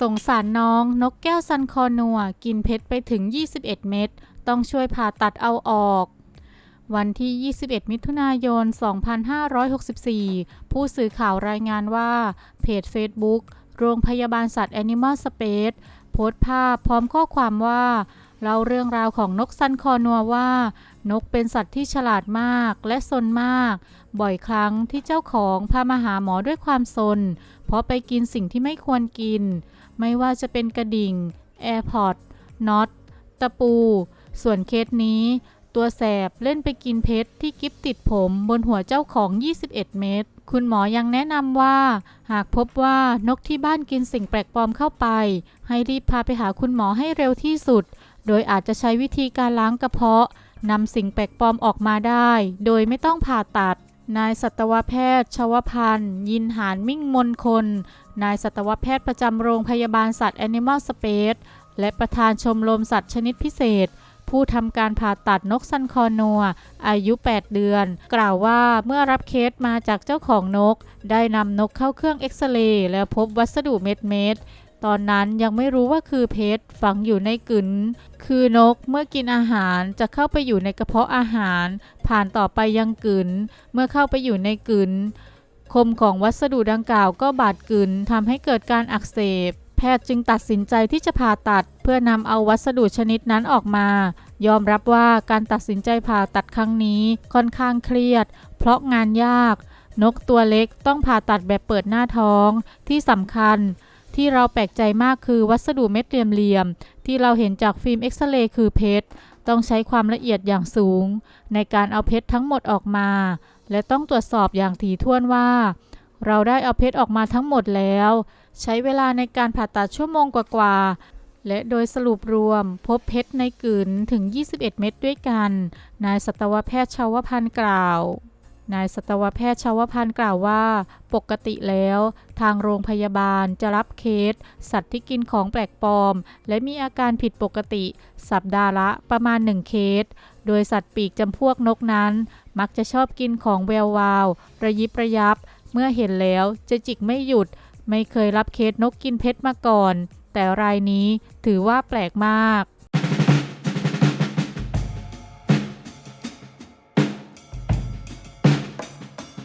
สงสารน้องนกแก้วซันคอนัวกินเพชรไปถึง 21 เม็ดต้องช่วยผ่าตัดเอาออก วันที่ 21 มิถุนายน 2564 ผู้สื่อข่าวรายงานว่า เพจ Facebook โรงพยาบาลสัตว์ Animal Space โพสต์ภาพพร้อมข้อความว่า เล่าเรื่องราวของนกซันคอนัวว่า นกเป็นสัตว์ที่ฉลาดมากและสนมาก บ่อยครั้งที่เจ้าของพามาหาหมอด้วยความสนเพราะไปกินสิ่งที่ไม่ควรกิน ไม่ว่าจะเป็นกระดิ่ง AirPod น็อต ตะปู ส่วนเคสนี้ ตัวแสบเล่นไปกินเพชรที่กิฟติดผมบนหัวเจ้าของ 21 เม็ดคุณหมอยังแนะนำว่า หากพบว่านกที่บ้านกินสิ่งแปลกปลอมเข้าไป ให้รีบพาไปหาคุณหมอให้เร็วที่สุด โดยอาจจะใช้วิธีการล้างกระเพาะนำสิ่งแปลกปลอมออกมาได้ โดยไม่ต้องผ่าตัด นายสัตวแพทย์ชวพันธ์ ยินหานมิ่งมนคน นายสัตวแพทย์ประจำโรงพยาบาลสัตว์ Animal Space และประธานชมรมสัตว์ชนิดพิเศษ ผู้ทำการผ่าตัดนกซันคอนัว อายุ 8 เดือน กล่าวว่าเมื่อรับเคสมาจากเจ้าของนก ได้นำนกเข้าเครื่องเอ็กซเรย์แล้วพบวัสดุเม็ดเม็ด ตอนนั้นยังไม่รู้ว่าคือเพชรฝังอยู่ในกึ๋นคือนกเมื่อกินอาหารจะเข้าไปอยู่ในกระเพาะอาหาร ผ่านต่อไปยังกึ๋นเมื่อเข้าไปอยู่ในกึ๋นคมของวัสดุดังกล่าวก็บาดกึ๋นทำให้เกิดการอักเสบ แพทย์จึงตัดสินใจที่จะผ่าตัด เพื่อนำเอาวัสดุชนิดนั้นออกมา ยอมรับว่าการตัดสินใจผ่าตัดครั้งนี้ค่อนข้างเครียด เพราะงานยาก นกตัวเล็กต้องผ่าตัดแบบเปิดหน้าท้องที่สำคัญ ที่เราแปลกใจมากคือวัสดุเม็ดเหลี่ยมๆที่เราเห็นจากฟิล์มเอ็กซเรย์คือเพชรต้องใช้ความละเอียดอย่างสูง ในการเอาเพชรทั้งหมดออกมา และต้องตรวจสอบอย่างถี่ถ้วนว่า เราได้เอาเพชรออกมาทั้งหมดแล้ว ใช้เวลาในการผ่าตัดชั่วโมงกว่าๆและโดยสรุปรวม พบเพชรในกลืนถึง 21 เม็ดด้วยกัน นายสัตวแพทย์ชาวพันธ์กล่าว นายสัตวแพทย์ชาวพันธ์กล่าวว่า ปกติแล้ว ทางโรงพยาบาลจะรับเคส สัตว์ที่กินของแปลกปลอม และมีอาการผิดปกติ สัปดาห์ละประมาณ 1 เคส โดยสัตว์ปีกจำพวกนกนั้น มักจะชอบกินของแวววาว ระยิบระยับ เมื่อเห็นแล้วจะจิกไม่หยุด ไม่เคยรับเคสนกกินเพชรมาก่อน แต่รายนี้ถือว่าแปลกมาก